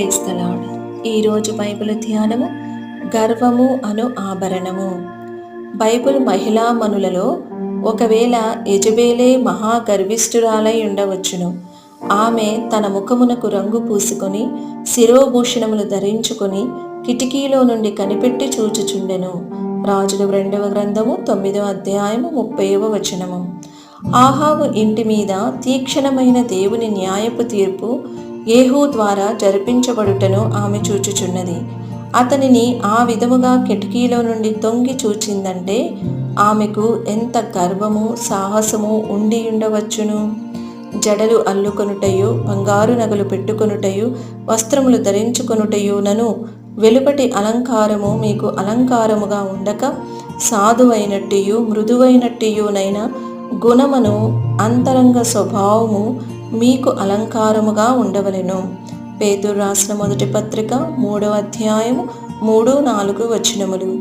క్రైస్తలాడ్ ఈరోజు బైబిల్ ధ్యానము గర్వము అను ఆభరణము. బైబిల్ మహిళా మనులలో ఒకవేళ యజబేలే మహాగర్విష్ఠురాలై ఉండవచ్చును. ఆమె తన ముఖమునకు రంగు పూసుకొని శిరోభూషణములు ధరించుకొని కిటికీలో నుండి కనిపెట్టి చూచుచుండెను. రాజుల రెండవ గ్రంథము తొమ్మిదవ అధ్యాయము ముప్పైవ వచనము. ఆహావు ఇంటి మీద తీక్షణమైన దేవుని న్యాయపు తీర్పు ఏహూ ద్వారా జరిపించబడుటను ఆమె చూచుచున్నది. అతనిని ఆ విధముగా కిటికీలో నుండి తొంగి చూచిందంటే ఆమెకు ఎంత గర్వము సాహసము ఉండి ఉండవచ్చును జడలు అల్లుకొనుటయు బంగారు నగలు పెట్టుకొనుటయు వస్త్రములు ధరించుకొనుటయునను వెలుపటి అలంకారము మీకు అలంకారముగా ఉండక సాధువైనట్టియు మృదువైనట్టియునైనా గుణమును అంతరంగ స్వభావము మీకు అలంకారముగా ఉండవలెను. పేదూరు రాసిన మొదటి పత్రిక మూడవ అధ్యాయము మూడు నాలుగు వచనములు.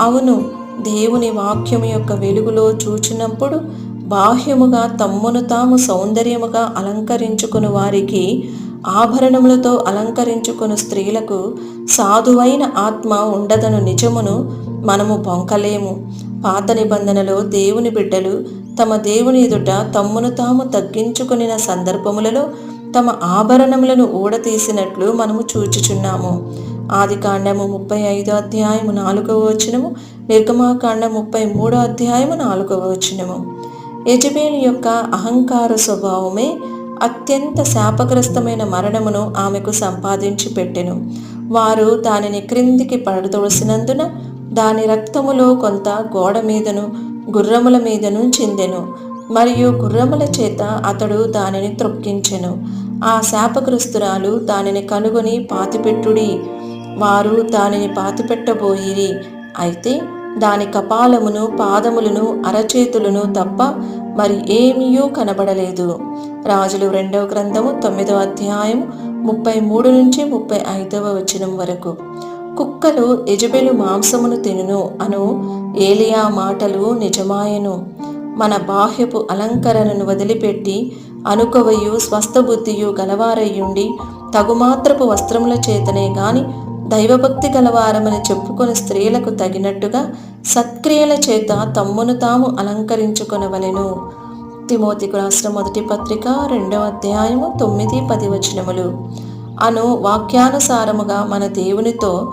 అవును దేవుని వాక్యము యొక్క వెలుగులో చూచినప్పుడు బాహ్యముగా తమ్మును తాము సౌందర్యముగా అలంకరించుకుని వారికి ఆభరణములతో అలంకరించుకుని స్త్రీలకు సాధువైన ఆత్మ ఉండదను నిజమును మనము బొంకలేము పాత నిబంధనలో దేవుని బిడ్డలు తమ దేవుని ఎదుట తమ్మును తాము తగ్గించుకునిన సందర్భములలో తమ ఆభరణములను ఊడతీసినట్లు మనము చూచుచున్నాము. ఆది కాండము ముప్పై ఐదో అధ్యాయము నాలుగవ వచనము నిర్గమాకాండ ముప్పై మూడో అధ్యాయము నాలుగవ వచనము. యజమేని యొక్క అహంకార స్వభావమే అత్యంత శాపగ్రస్తమైన మరణమును ఆమెకు సంపాదించి పెట్టెను. వారు దానిని క్రిందికి పడదోసినందున దాని రక్తములో కొంత గోడ మీదను గుర్రముల మీదను చెందెను మరియు గుర్రముల చేత అతడు దానిని త్రొక్కించెను. ఆ శాపగ్రస్తురాలు దానిని కనుగొని పాతిపెట్టుడి వారు దానిని పాతిపెట్టబోయిరి. అయితే దాని కపాలమును పాదములను అరచేతులను తప్ప మరి ఏమీయూ కనబడలేదు. రాజులు రెండవ గ్రంథము తొమ్మిదవ అధ్యాయం ముప్పై మూడు నుంచి ముప్పై ఐదవ వచనం వరకు. కుక్కలు ఎజబెలు మాంసమును తినును అను ఏలియా మాటలు నిజమాయను. మన బాహ్యపు అలంకరణను వదిలిపెట్టి అనుకవయు స్వస్థబుద్ధియు గలవారయ్యుండి తగుమాత్రపు వస్త్రముల చేతనే గాని దైవభక్తి గలవారమని చెప్పుకొని స్త్రీలకు తగినట్టుగా సత్క్రియల చేత తమ్మును తాము అలంకరించుకొనవలెను. తిమోతికు రాష్ట్ర మొదటి పత్రిక రెండవ అధ్యాయము తొమ్మిది పది వచనములు. అను వాక్యానుసారముగా మన దేవునితో